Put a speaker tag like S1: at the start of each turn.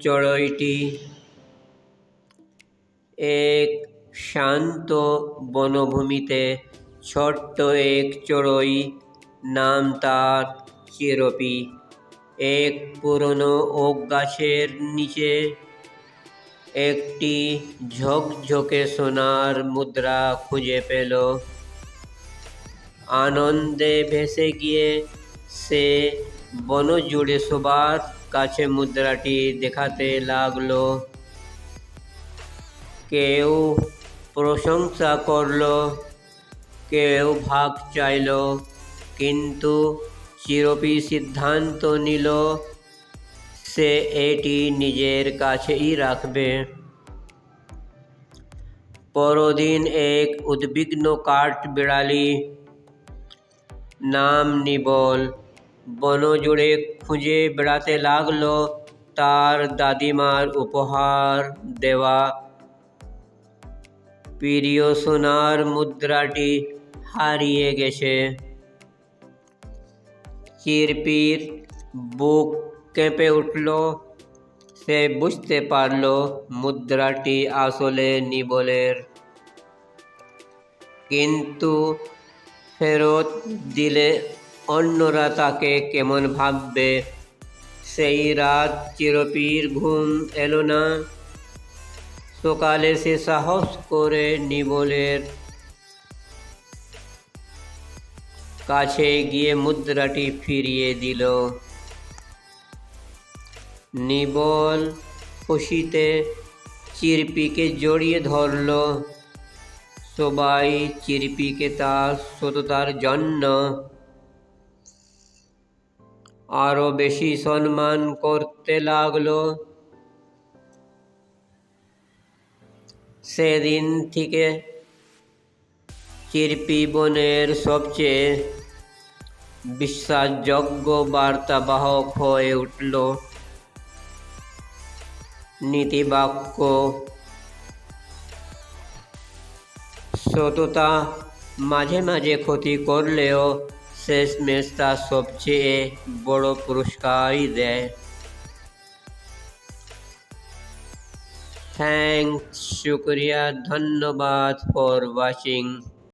S1: চড়ুইটি এক শান্ত বনভূমিতে ছোট্ট এক চড়ুই নাম তার চিরপি। এক পুরনো ওক গাছের নিচে একটি ঝকঝকে সোনার মুদ্রা খুঁজে পেল। আনন্দে ভেসে গিয়ে সে বন জুড়ে সবার কাছে মুদ্রাটি দেখাতে লাগল। কেউ প্রশংসা করল, কেউ ভাগ চাইল, কিন্তু চিরপি সিদ্ধান্ত নিল, সে এটি নিজের কাছেই রাখবে। পরদিন এক উদ্বিগ্ন কাঠ বিড়ালি নাম নিবল বন জুড়ে খুঁজে বেড়াতে লাগল তার দাদিমার উপহার দেওয়া। প্রিয় সোনার মুদ্রাটি হারিয়ে গেছে। চিরপির বুক কেঁপে উঠল, সে বুঝতে পারল মুদ্রাটি আসলে নিবলের। কিন্তু ফেরত দিলে অন্যরা তাকে কেমন ভাববে? সেই রাত চিরপির ঘুম এলো না। সকালে সে সাহস করে নিবলের কাছে গিয়ে মুদ্রাটি ফিরিয়ে দিল। নিবল খুশিতে চিরপিকে জড়িয়ে ধরল। সবাই চিরপিকে তার সততার জন্য আরও বেশি সম্মান করতে লাগল। সেদিন থেকে চিরপি বনের সবচেয়ে বিশ্বাসযোগ্য বার্তাবাহক হয়ে উঠল। নীতিবাক্য, সততা মাঝে মাঝে ক্ষতি করলেও শেষমেশ তা সবচেয়ে বড় পুরস্কারই দেয় থ্যাংকস শুক্রিয়া ধন্যবাদ ফর ওয়াচিং